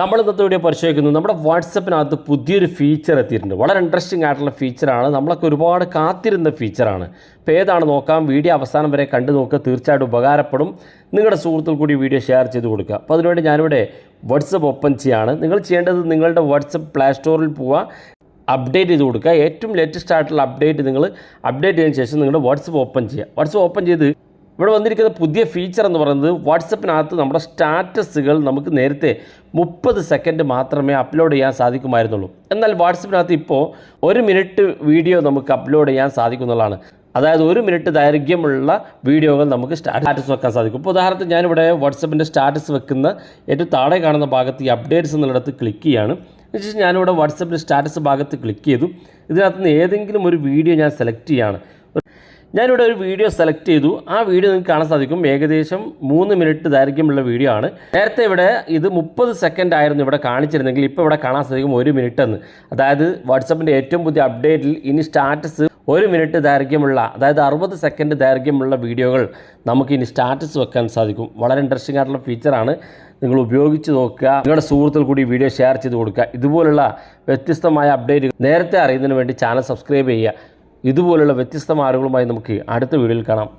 നമ്മൾ ഇന്നത്തെ വീഡിയോ പരിശോധിക്കുന്നത് നമ്മുടെ വാട്സപ്പിനകത്ത് പുതിയൊരു ഫീച്ചർ എത്തിയിട്ടുണ്ട്. വളരെ ഇൻട്രസ്റ്റിംഗ് ആയിട്ടുള്ള ഫീച്ചറാണ് നമ്മളൊക്കെ ഒരുപാട് കാത്തിരുന്ന ഫീച്ചറാണ് അപ്പോൾ ഏതാണ് നോക്കാം? വീഡിയോ അവസാനം വരെ കണ്ടു നോക്കുക. തീർച്ചയായിട്ടും ഉപകാരപ്പെടും. നിങ്ങളുടെ സുഹൃത്തുക്കൾ കൂടി വീഡിയോ ഷെയർ ചെയ്ത് കൊടുക്കുക. അപ്പോൾ അതിനുവേണ്ടി ഞാനിവിടെ വാട്സപ്പ് ഓപ്പൺ ചെയ്യാണ്. നിങ്ങൾ ചെയ്യേണ്ടത് നിങ്ങളുടെ വാട്സപ്പ് പ്ലേ സ്റ്റോറിൽ പോവുക. അപ്ഡേറ്റ് ചെയ്ത് കൊടുക്കുക. ഏറ്റവും ലേറ്റസ്റ്റ് ആയിട്ടുള്ള അപ്ഡേറ്റ് നിങ്ങൾ അപ്ഡേറ്റ് ചെയ്തതിന് ശേഷം നിങ്ങളുടെ വാട്സപ്പ് ഓപ്പൺ ചെയ്യുക. വാട്സപ്പ് ഓപ്പൺ ചെയ്ത് ഇവിടെ വന്നിരിക്കുന്ന പുതിയ ഫീച്ചർ എന്ന് പറയുന്നത് വാട്സപ്പിനകത്ത് നമ്മുടെ സ്റ്റാറ്റസുകൾ നമുക്ക് നേരത്തെ മുപ്പത് സെക്കൻഡ് മാത്രമേ അപ്ലോഡ് ചെയ്യാൻ സാധിക്കുമായിരുന്നുള്ളൂ. എന്നാൽ വാട്സപ്പിനകത്ത് ഇപ്പോൾ ഒരു മിനിറ്റ് വീഡിയോ നമുക്ക് അപ്ലോഡ് ചെയ്യാൻ സാധിക്കുന്നതാണ് അതായത് ഒരു മിനിറ്റ് ദൈർഘ്യമുള്ള വീഡിയോകൾ നമുക്ക് സ്റ്റാറ്റസ് വെക്കാൻ സാധിക്കും. ഇപ്പോൾ ഉദാഹരണത്തിന് ഞാനിവിടെ വാട്സപ്പിന്റെ സ്റ്റാറ്റസ് വെക്കുന്ന ഏറ്റവും താഴെ കാണുന്ന ഭാഗത്ത് ഈ അപ്ഡേറ്റ്സ് എന്നുള്ളിടത്ത് ക്ലിക്ക് ചെയ്യാണ്. എന്നുവെച്ചാൽ ഞാനിവിടെ വാട്സപ്പിന്റെ സ്റ്റാറ്റസ് ഭാഗത്ത് ക്ലിക്ക് ചെയ്തു. ഇതിനകത്ത് നിന്ന് ഏതെങ്കിലും ഒരു വീഡിയോ ഞാൻ സെലക്ട് ചെയ്യാണ്. ഞാനിവിടെ ഒരു വീഡിയോ സെലക്ട് ചെയ്തു. ആ വീഡിയോ നിങ്ങൾക്ക് കാണാൻ സാധിക്കും. ഏകദേശം മൂന്ന് മിനിറ്റ് ദൈർഘ്യമുള്ള വീഡിയോ ആണ്. നേരത്തെ ഇവിടെ ഇത് മുപ്പത് സെക്കൻഡ് ആയിരുന്നു ഇവിടെ കാണിച്ചിരുന്നെങ്കിൽ ഇപ്പോൾ ഇവിടെ കാണാൻ സാധിക്കും ഒരു മിനിറ്റ് എന്ന്. അതായത് വാട്സപ്പിന്റെ ഏറ്റവും പുതിയ അപ്ഡേറ്റിൽ ഇനി സ്റ്റാറ്റസ് ഒരു മിനിറ്റ് ദൈർഘ്യമുള്ള അതായത് അറുപത് സെക്കൻഡ് ദൈർഘ്യമുള്ള വീഡിയോകൾ നമുക്ക് ഇനി സ്റ്റാറ്റസ് വെക്കാൻ സാധിക്കും. വളരെ ഇൻട്രസ്റ്റിംഗ് ആയിട്ടുള്ള ഫീച്ചറാണ് നിങ്ങൾ ഉപയോഗിച്ച് നോക്കുക. നിങ്ങളുടെ സുഹൃത്തുക്കൾ കൂടി വീഡിയോ ഷെയർ ചെയ്ത് കൊടുക്കുക. ഇതുപോലുള്ള വ്യത്യസ്തമായ അപ്ഡേറ്റുകൾ നേരത്തെ അറിയുന്നതിന് വേണ്ടി ചാനൽ സബ്സ്ക്രൈബ് ചെയ്യുക. ഇതുപോലുള്ള വ്യത്യസ്ത നമുക്ക് അടുത്ത വീഡിയോയിൽ കാണാം.